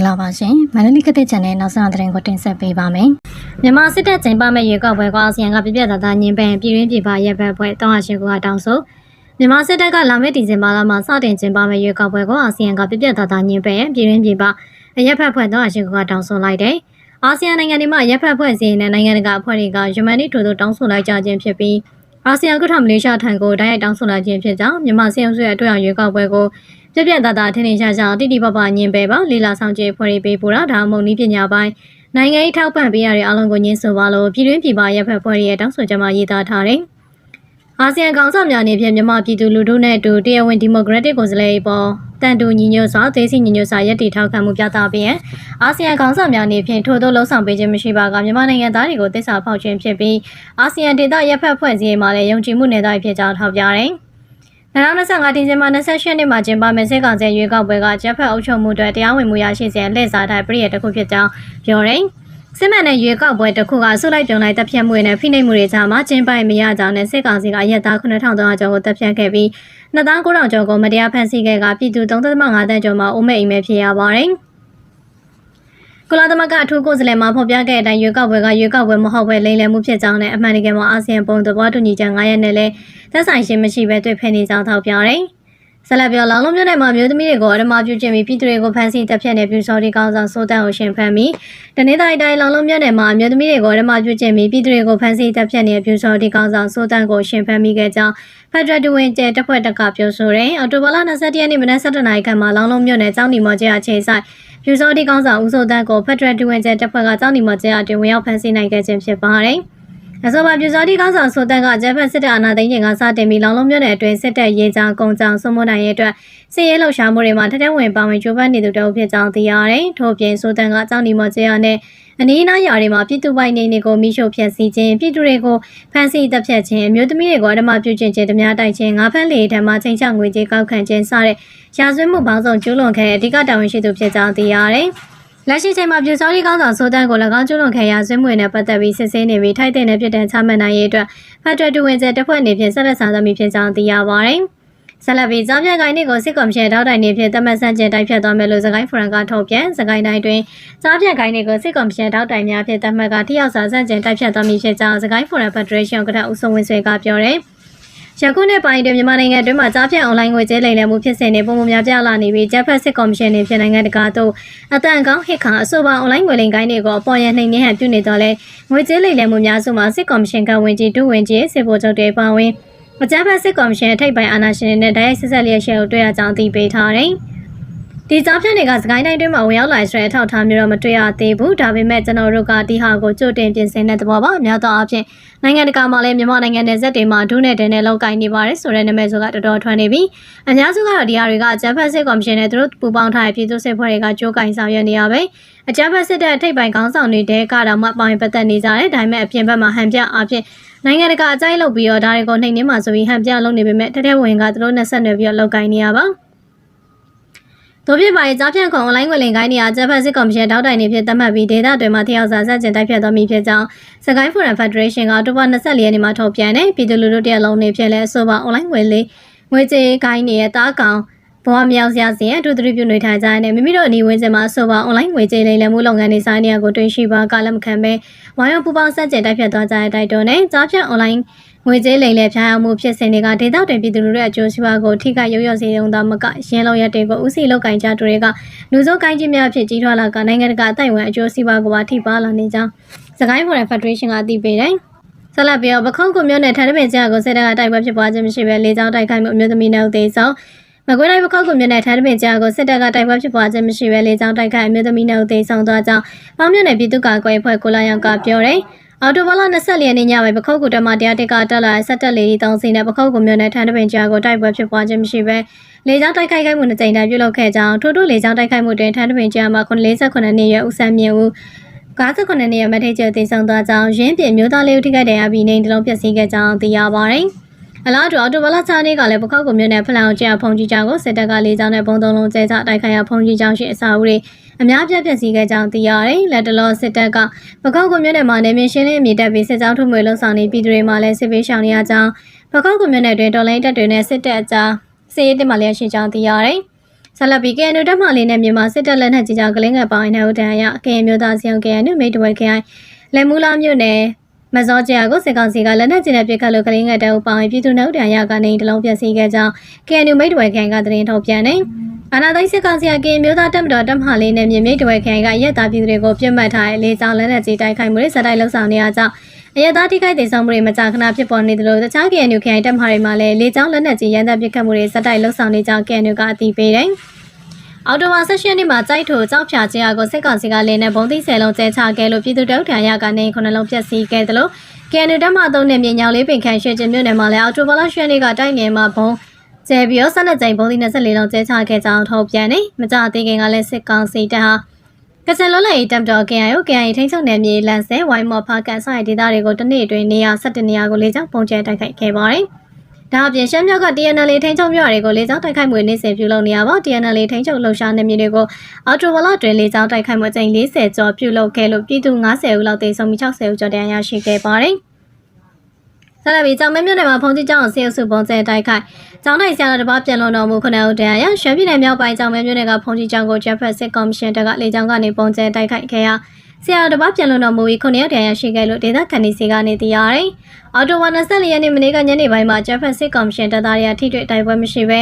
္ဂလာပါရှင်မန္တလေးကတဲ့ channel နောက်ဆုံးသတင်းကိုတင်ဆက်ပေးပါမယ်မြန်မာစစ်တပ်ကျင်းပမဲ့ရွေးကောက်ပွဲကအာဆီယံကပြပြသားသားညင်ပန်ပြည်ရင်းပြည်ပရပ်ဘက်ဖွဲ့တောင်းအရှိကတောင်းဆိုမြန်မာစစ်တပ်ကလာမယ့်ဒီဇင်ဘာလမှာစတင်ကျင်းပမဲ့ရွေးကောက်ပွဲကိုအာဆီယံကပြပြသားသားညင်ပန်ပြည်ရင်းပြည်ပရပ်ဘက်ဖွဲ့တောင်းအရှိကတောင်းဆိုလိုက်တယ်အာဆီယံနိုင်ငံတွေမှာရပ်ဘက်ဖွဲ့စည်းနေတဲ့နိုင်ငံတကာအဖွဲ့တွေကယမန်နေ့ထို့သို့တောင်းဆိုလိုက်ကြခြင်းဖြစ်ပြီးအာဆီယံကုထမလေးရှားထံကိုတိုက်ရိုက်တောင်းဆိုလိုက်ခြင်းဖြစ်ကြောင်းမြန်မာစစ်အုပ်စုရဲ့အတွက်အောင်ရွေးကောက်ပွဲကို ပြပြတသားထင်းထင်ရှားရှားတိတိပပညင်ပဲပါလီလာဆောင်ကျဲဖွဲ့ရေးပေးပို့တာဒါမှမဟုတ်နည်းပညာပိုင်းနိုင်ငံရေးထောက်ပံ့ပေးရတဲ့အလုံးကိုညှင်းဆိုပါလို့ပြည်တွင်းပြည်ပရပ်ဖက်ဖွဲ့ရဲ့တောင်းဆိုချက်မှာရေးသားထားတယ်။အာဆီယံကောင်ဆောင်များအနေဖြင့်မြန်မာပြည်သူလူထုနဲ့အတူတရားဝင်ဒီမိုကရက်တစ်ကိုယ်စားလှယ်ပေါ်တန်တူညီညွတ်စွာဒေသညီညွတ်စွာရည်တည်ထောက်ခံမှုပြသပေးရန်အာဆီယံကောင်ဆောင်များအနေဖြင့်ထို့သောလှုံ့ဆော်ပေးခြင်းမရှိပါကမြန်မာနိုင်ငံသားတွေကိုတစ္ဆာဖောက်ခြင်းဖြစ်ပြီးအာဆီယံဒေသရပ်ဖက်ဖွဲ့စည်းရေးမှာလည်းယုံကြည်မှုနဲ့သားဖြစ်ကြောင်းထောက်ပြတယ်။ 2025ဒီဇင်ဘာ28ရက်နေ့မှာကျင်းပမယ့်စစ်ကောင်စီရွေးကောက်ပွဲကဂျက်ဖက်အုပ်ချုပ်မှုအတွက်တရားဝင်မှုရရှိစေလှည့်စားတဲ့ပြည်ရတစ်ခုဖြစ်ကြောင်းပြောတယ်။စစ်မှန်တဲ့ရွေးကောက်ပွဲတစ်ခုကဆုလိုက်ပြုံလိုက်တပ်ဖြတ်မှုတွေနဲ့ဖိနှိပ်မှုတွေကြားမှာကျင်းပမရကြောင်းနဲ့စစ်ကောင်စီကရက်သား9300ကျော်ကိုတပ်ဖြတ်ခဲ့ပြီး2900ကျော်ကိုမတရားဖမ်းဆီးခဲ့ကပြည်သူ3.5တန်းကျော်မှာအိုးမဲ့အိမ်မဲ့ဖြစ်ရပါတယ်။ ကုလသမဂ္ဂအထူးကိုယ်စားလှယ်မှဖော်ပြခဲ့တဲ့အတိုင်းရွေးကောက်ပွဲကရွေးကောက်ပွဲမဟုတ်ဘဲလိမ်လည်မှုဖြစ်ကြောင်းနဲ့အမှန်တကယ်မှာအာဆီယံပုံသဘောတူညီချက်9ရက်နဲ့လည်းသက်ဆိုင်ခြင်းမရှိဘဲတွေ့ဖက်နေကြောင်းထောက်ပြတယ်။ဆက်လက်ပြောလောင်လုံးမြို့နယ်မှာမြို့သမီးတွေကိုအဓမ္မပြုကျင့်ပြီးပြည်သူတွေကိုဖမ်းဆီးတပ်ဖြတ်နေပြူစော်ဒီကောင်းဆောင်စိုးတန်းကိုရှင်ဖမ်းပြီးတနေ့တိုင်းတိုင်းလောင်လုံးမြို့နယ်မှာမြို့သမီးတွေကိုအဓမ္မပြုကျင့်ပြီးပြည်သူတွေကိုဖမ်းဆီးတပ်ဖြတ်နေပြူစော်ဒီကောင်းဆောင်စိုးတန်းကိုရှင်ဖမ်းမိခဲ့ကြောင်းဖက်ဒရယ်ဒူဝင်ကျဲတပ်ဖွဲ့တက်ကပြောဆိုတယ်။အော်တိုဘာလ22ရက်နေ့မနက်7:00နာရီခန့်မှာလောင်လုံးမြို့နယ်ကျောင်းဒီမော်ကျဲအခြေဆိုင် ပြူစောတိကောင်းဆောင်ဦးစိုးတန်းကိုဖက်ဒရယ်ဒူဝင်ကျဲတပ်ဖွဲ့ကကြောင်းဒီမော်ကျဲအတွင်ဝင်ရောက်ဖမ်းဆီးနိုင်ခဲ့ခြင်းဖြစ်ပါတယ်။ အဆိုပါပြူစောတိကောင်းဆောင်စိုးတန်းကဂျပန်စစ်တပ်အာဏာသိမ်းချိန်ကစတင်ပြီးလောင်လုံးမြို့နယ်အတွင်းစစ်တပ်ရေးကြားကုန်းကြောင်စုံမနိုင်ရဲ့အတွက်စစ်ရေးလှုပ်ရှားမှုတွေမှာထက်တဲ့ဝင်ပါဝင်ကြိုးပမ်းနေသူတအုပ်ဖြစ်ကြောင်းသိရတယ်။ထို့ပြင်စိုးတန်းကကြောင်းဒီမော်ကျဲရနဲ့အနီးအနားယာတွေမှာပြည်သူပိုင်နေနေကိုမိရှို့ဖျက်ဆီးခြင်းပြည်သူတွေကိုဖမ်းဆီးတပ်ဖြတ်ခြင်းအမျိုးသမီးတွေကိုအဓမ္မပြုကျင့်ခြင်းဓမြတိုက်ခြင်းငါးဖက်လေထံမှချိန်ချငွေကြေးကောက်ခံခြင်းစတဲ့ရာဇဝတ်မှုပေါင်းစုံကျူးလွန်ခဲ့တဲ့အဓိကတာဝန်ရှိသူဖြစ်ကြောင်းသိရတယ်။ လက်ရှိချိန်မှာပြူစောရီကောင်းဆောင်စိုးတန်းကို၎င်းကျူးလွန်ခဲ့ရာဇဝတ်မှုနဲ့ပတ်သက်ပြီးစစ်ဆေးနေပြီးထိုက်တဲ့နဲ့ပြည်တံချမှတ်နိုင်ရေးအတွက်ဖက်ဒရယ်တူဝင်ကျတပ်ဖွဲ့အနေဖြင့်ဆက်လက်ဆောင်ရွက်မိဖြစ်ကြောင်းသိရပါတယ်။ဆက်လက်ပြီးကြားပြကိုင်းနေကိုစစ်ကော်မရှင်တောက်တိုင်နေဖြင့်တမတ်ဆန့်ကျင်တိုက်ဖြတ်သွားမယ်လို့စကိုင်းဖရန်ကထုတ်ပြန်စကိုင်းတိုင်းတွင်ကြားပြကိုင်းနေကိုစစ်ကော်မရှင်တောက်တိုင်များဖြင့်တမတ်ကထိရောက်စွာဆန့်ကျင်တိုက်ဖြတ်သွားမည်ဖြစ်ကြောင်းစကိုင်းဖရန်ဖက်ဒရေးရှင်းကထဦးဆုံးဝင်းဆွေကပြောတယ် ရခုနှစ်ပိုင်းတွင်မြန်မာနိုင်ငံအတွင်းမှာကြားဖြတ်အွန်လိုင်းငွေကြေးလိမ်လည်မှုဖြစ်စဉ်တွေပုံမှန်များပြားလာနေပြီးဂျပန်စစ်ကော်မရှင်တွေဖြစ်နိုင်ငံတကာသို့အတန်ကောင်းဟစ်ခါအဆိုပါအွန်လိုင်းငွေလိမ်ကိုင်းတွေကိုအပေါ်ရနှိမ်နှင်းဟန်ပြုနေတော့လဲငွေကြေးလိမ်လည်မှုများစုမှာစစ်ကော်မရှင်ကဝင်ကြီးဒုဝင်ကြီးစစ်ဗိုလ်ချုပ်တွေပါဝင်မကြမ်းဖက်စစ်ကော်မရှင်ထိပ်ပိုင်းအာဏာရှင်တွေနဲ့တိုက်ရိုက်ဆက်ဆက်လျက်ရှယ်ကိုတွေ့ရကြောင်းသိပေးထားတယ်။ ဒီကြောင့်ဖြစ်တွေကစကိုင်းတိုင်းတွင်းမှာဝင်ရောက်လာဆိုတဲ့အထောက်အထားမျိုးတော့မတွေ့ရသေးဘူး။ဒါပေမဲ့ကျွန်တော်တို့ကဒီဟာကိုကြိုတင်ပြင်ဆင်တဲ့သဘောပါ။အများသောအားဖြင့်နိုင်ငံတကာမှာလည်းမြန်မာနိုင်ငံနယ်စပ်တွေမှာဒုနဲ့တင်းနဲ့လောက်ကင်နေပါတယ်ဆိုတဲ့နာမည်ဆိုကတော်တော်ထွန်းနေပြီ။အများစုကတော့ဒီဟာတွေကဂျပန်စစ်ကော်မရှင်နဲ့သူတို့ပူးပေါင်းထားတဲ့ပြည်သူ့စစ်ဖွဲ့တွေကကြိုးကင်ဆောင်ရွက်နေရပဲ။အကြမ်းဖက်စစ်တပ်ထိပ်ပိုင်းခေါင်းဆောင်တွေတဲကတော့မှပေါင်ပတ်သက်နေကြတယ်။ဒါပေမဲ့အပြင်ဘက်မှာဟန်ပြအဖြစ်နိုင်ငံတကာအကြိုက်လုပ်ပြီးတော့ဒါတွေကိုနှိမ်နှင်းမှဆိုပြီးဟန်ပြလုပ်နေပေမဲ့တထဲဝင်ကသူတို့နဲ့ဆက်နွယ်ပြီးတော့လောက်ကင်နေရပါ တို့ဖြစ်ပါရဲ့ကြားဖြန့်ခွန်အွန်လိုင်းငွေလိမ်ကိုင်းနေရာဂျပန်စစ်ကော်မရှင်တောက်တိုင်နေဖြစ်သတ်မှတ်ပြီးဒေသတွေမှာထရောက်စာဆက်ကျင်တိုက်ဖြတ်သွားမည်ဖြစ်ကြောင်းစကိုင်းဖိုရမ်ဖက်ဒရေးရှင်းကအောက်တိုဘာ24ရက်နေ့မှာထုတ်ပြန်တယ်ပြည်သူလူထုတရက်လုံးနေဖြစ်လဲဆိုပါအွန်လိုင်းငွေလိမ်ငွေကြေးကိုင်းနေရဲ့တားကောင် ဘဝမြောက်စရာစဉ်အတူတူပြုနေထိုင်ကြတဲ့မိမိတို့အနီးဝန်းကျင်မှာဆိုပါအွန်လိုင်းငွေကြေးလိမ်လည်မှုလုပ်ငန်းတွေဆိုင်နေရကိုတွင်ရှိပါကလည်းမခံပဲဝိုင်းဝန်းပူပေါင်းဆက်ကျင်တိုက်ဖြတ်သွားကြတဲ့တိုက်တွန်းနဲ့ကြားဖြတ်အွန်လိုင်းငွေကြေးလိမ်လည်ဖျားရမှုဖြစ်စဉ်တွေကဒေသတွင်ပြည်သူလူထုရဲ့အကျိုးစီးပွားကိုထိခိုက်ရုပ်ရစေရုံသာမကရင်းလုံးရက်တွေကိုဥစီလောက်ကင်ကြသူတွေကလူစုကိုင်းချင်းများဖြစ်ကြီးထွားလာကနိုင်ငံတကာအတိုင်းအဝန်အကျိုးစီးပွားကိုပါထိပါလာနေကြောင်းစကိုင်းဖော်ရယ်ဖက်ဒရေးရှင်းကအသိပေးတယ်ဆက်လက်ပြီးတော့ပခုံးကုမြို့နယ်ထန်တပင်ကျကိုစစ်တပ်ကတိုက်ပွဲဖြစ်ပွားခြင်းမရှိဘဲလေကြောင်းတိုက်ခိုက်မှုအမျိုးသမီးနဲ့ဦးသေးဆောင် မကွေးတိုင်းပခောက်ကုမြို့နယ်ထန်တပင်ကျကိုစစ်တပ်ကတိုက်ပွဲဖြစ်ပွားခြင်းမရှိဘဲလေကြောင်းတိုက်ခိုက်အမျိုးသမီးနဲ့ဦးသေးဆောင်သွားကြောင်းပေါင်းမြို့နယ်ပြည်သူ့ကာကွယ်အဖွဲ့ကိုလာရောင်ကပြောတယ်အော်တိုဘလာ24ရက်နေ့ညပိုင်းပခုတ်ကူတမတရားတက်ကတက်လာဆက်တက်လေဒီတောင်းစင်းနဲ့ပခုတ်ကူမြို့နယ်ထန်တပင်ကြားကိုတိုက်ပွဲဖြစ်ပွားခြင်းမရှိဘဲလေကြောင်းတိုက်ခိုက်မှုနှစ်ကြိမ်တိုင်ပြုလုပ်ခဲ့ကြောင်းထို့ထို့လေကြောင်းတိုက်ခိုက်မှုတွင်ထန်တပင်ကြားမှာ48နှစ်ရွယ်ဦးစံမြင့်ဦး58နှစ်ရွယ်မထိတ်ကျသိဆောင်သွားကြောင်းရင်းပြမျိုးသားလေးဦးထိခိုက်တရားပြီးနေတလုံးပြည့်စည်ခဲ့ကြောင်းသိရပါတယ်။ အလားတူအော်တိုဘလာချာနေကလည်းပခောက်ကူမြို့နယ်ဖလောင်ကျဖုန်ကြီးကျောင်းကိုစစ်တပ်ကလေကြောင်းနဲ့ပုံသုံးလုံးကျဲချတိုက်ခိုက်ရဖုန်ကြီးကျောင်းရှိအစာအုပ်တွေအများပြည့်ပြည့်စည်ခဲ့ကြောင်းသိရတယ်။လက်တလောစစ်တပ်ကပကောက်ကွန်မြို့နယ်မှာနေမြင့်ရှင်းလင်းမြေတက်ပြီးစစ်ကြောင်းထုမှွေလုံဆောင်နေပြည်သူတွေမှာလည်းစစ်ပေးရှောင်နေရကြောင်းပကောက်ကွန်မြို့နယ်တွင်တော်လိုင်းတပ်တွေနဲ့စစ်တပ်အကြားစစ်ရေးတင်မာလျက်ရှိကြောင်းသိရတယ်။ဆက်လက်ပြီး KNU တပ်မလေးနဲ့မြန်မာစစ်တပ်လက်နက်ကြီးကြောင့်ကလင်းငယ်ပေါင်းတဲ့ဥဒဏ်ရ KNU မျိုးသားစီအောင် KNU မိတ်တဝဲ KI လက်မူလာမြို့နယ် မစောကျာကိုစစ်ကောင်စီကလက်နက်ကြီးနဲ့ပစ်ခတ်လို့ကလင်းငယ်တအုပ်ပေါင်းပြည်သူ့နှုတ်တန်ရကနေတလုံးပြစီခဲ့ကြောင်း KNU မိတ်တဝဲ KI ကသတင်းထုတ်ပြန်နေအာနာသိန်းစစ်ကောင်စီက KNU မျိုးသားတပ်မတော်တပ်မဟာလေးနဲ့မြေမိတ်တဝဲ KI ကရက်သားပြည်သူတွေကိုပြစ်မှတ်ထားတဲ့လေကြောင်းလက်နက်ကြီးတိုက်ခိုက်မှုတွေစတိုက်လှုပ်ဆောင်နေရကြောင်းအရသာတိခိုက်တဲ့ဆောင်မှုတွေမကြာခဏဖြစ်ပေါ်နေတယ်လို့တခြား KNU KI တပ်မဟာတွေမှာလည်းလေကြောင်းလက်နက်ကြီးရန်တပ်ပစ်ခတ်မှုတွေစတိုက်လှုပ်ဆောင်နေကြောင်း KNU ကအတည်ပြုတယ်။ အော်တိုဝါဆက်ရှင်နေ့မှာကြိုက်ထိုကြောက်ဖြာကျင်းအားကိုစစ်ကောင်စီကလင်းနဲ့ဘုံသိဆယ်လုံးကျဲချခဲ့လို့ပြည်သူတောက်ထံရကနေခုနှလုံးပြက်စီးခဲ့တယ်လို့ကန်နူတက်မှသုံးနဲ့မြေညောင်လေးပင်ခန့်ရွှေကျင်မြို့နယ်မှာလည်းအော်တိုဘာလရွှေနေ့ကတိုက်နေမှာဘုံကျဲပြီးတော့ဆက်လက်ကြိမ်ဘုံသိ24လုံးကျဲချခဲ့ကြောင်းထုတ်ပြန်နေမကြသေးခင်ကလည်းစစ်ကောင်စီတပ်ဟာကစလွန်လိုက်တပ်တော် KIO KIA ထိန်းချုပ်နယ်မြေလန်ဆဲဝိုင်းမော်ဖာကန်ဆိုင်ဒေသတွေကိုတစ်နေ့အတွင်းနေရာ17နေရာကိုလေးချောင်းပုံကျဲတိုက်ခိုက်ခဲ့ပါတယ်။ ဒါအပြင်ရှမ်းမြောက်က TNL ထိန်းချုပ်မြို့တွေကိုလေးချောင်းတိုက်ခိုက်မှုနေစဉ်ပြုလုပ်နေရပါ TNL ထိန်းချုပ်လှုပ်ရှားနေမြေတွေကိုအော်တိုဝါလာတွင်လေးချောင်းတိုက်ခိုက်မှုအကြိမ်40ကျော်ပြုလုပ်ခဲ့လို့ပြည်သူ90ဦးလောက်သေဆုံးပြီး60ဦးကျော်တရားရရှိခဲ့ပါတယ်။ဆက်လက်ပြီးကြောင်မဲမြို့နယ်မှာဖုန်ကြီးကျောင်းဆေးအစုပုံကျဲတိုက်ခိုက်ကျောင်းနိုင်ဆရာတော်တစ်ပါးပြန်လွန်တော်မူခုနှစ်ဦးတရားရရွှေပြည်နယ်မြောက်ပိုင်းကျောင်မဲမြို့နယ်ကဖုန်ကြီးကျောင်းကိုဂျက်ဖက်စစ်ကော်မရှင်တပ်ကလေကြောင်းကနေပုံကျဲတိုက်ခိုက်ခဲ့ရာ ဆရာတော်တပတ်ပြန်လွန်တော်မူပြီးခုနှစ်ရက်တန်ရရှိခဲ့လို့ဒေသခံတွေစီကနေသိရတယ်။အော်တိုဝါ24ရက်နေ့မနေ့ကညနေပိုင်းမှာဂျက်ဖက်စစ်ကော်မရှင်တပ်သားတွေကထိတွေ့တိုက်ပွဲမရှိဘဲ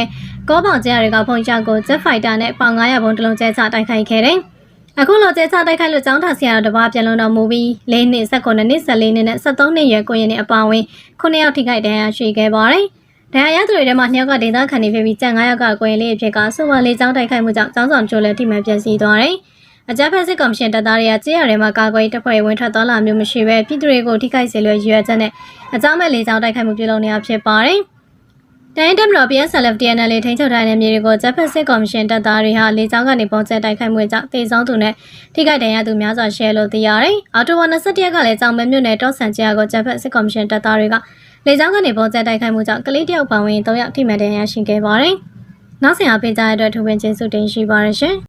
ကောပေါင်ကျရတွေကဖုန်ချကိုဂျက်ဖိုက်တာနဲ့ပေါင်900ဘုံတလုံးကျဲချတိုက်ခိုက်ခဲ့တယ်။အခုလောကျဲချတိုက်ခိုက်လို့ကျောင်းသားဆရာတော်တပတ်ပြန်လွန်တော်မူပြီး၄နှစ်၁၉နှစ်၁၄နှစ်နဲ့၁၃နှစ်ရွယ်ကိုရင်နဲ့အပါအဝင်ခုနှစ်ယောက်ထိခိုက်တန်ရရှိခဲ့ပါတယ်။ဒဏ်ရာရသူတွေထဲမှာနှစ်ယောက်ကဒေသခံတွေဖြစ်ပြီးကြံ9ယောက်ကကွယ်လေးအဖြစ်ကဆိုပါလေးចောင်းတိုက်ခိုက်မှုကြောင့်ចောင်းဆောင်ချိုးလည်းထိမှန်ပြန်စီသွားတယ်။ အကြမ်းဖက်စစ်ကောင်ရှင်တပ်သားတွေကကြေးရထဲမှာကာကွယ်တပ်ဖွဲ့ဝင်ထွက်သွားလာမျိုးမရှိဘဲပြည်သူတွေကိုထိခိုက်စေလွယ်ရွယ်ချက်နဲ့အကြောင်းမဲ့လေးចောင်းတိုက်ခိုက်မှုပြုလုပ်နေတာဖြစ်ပါတယ်။တိုင်းတပ်မတော် PSLF TNL ထိန်းချုပ်ထားတဲ့မြေတွေကိုဂျပန်စစ်ကော်မရှင်တပ်သားတွေဟာလေကြောင်းကနေပုံကျဲတိုက်ခိုက်မှုကြောင့်တေဆုံးသူနဲ့ထိခိုက်ဒဏ်ရာသူများစွာရှယ်လို့သိရတယ်။အော်တိုဝါ21ရက်ကလည်းကြောင်မဲမြို့နယ်တောဆန်ကျာကိုဂျပန်စစ်ကော်မရှင်တပ်သားတွေကလေကြောင်းကနေပုံကျဲတိုက်ခိုက်မှုကြောင့်ကလေးတယောက်ပါဝင်3ယောက်ထိမှန်ဒဏ်ရာရှိခဲ့ပါတယ်။နောက်ဆင်အားပေးကြတဲ့အတွက်ထူပင်ကျေးဇူးတင်ရှိပါရရှင်။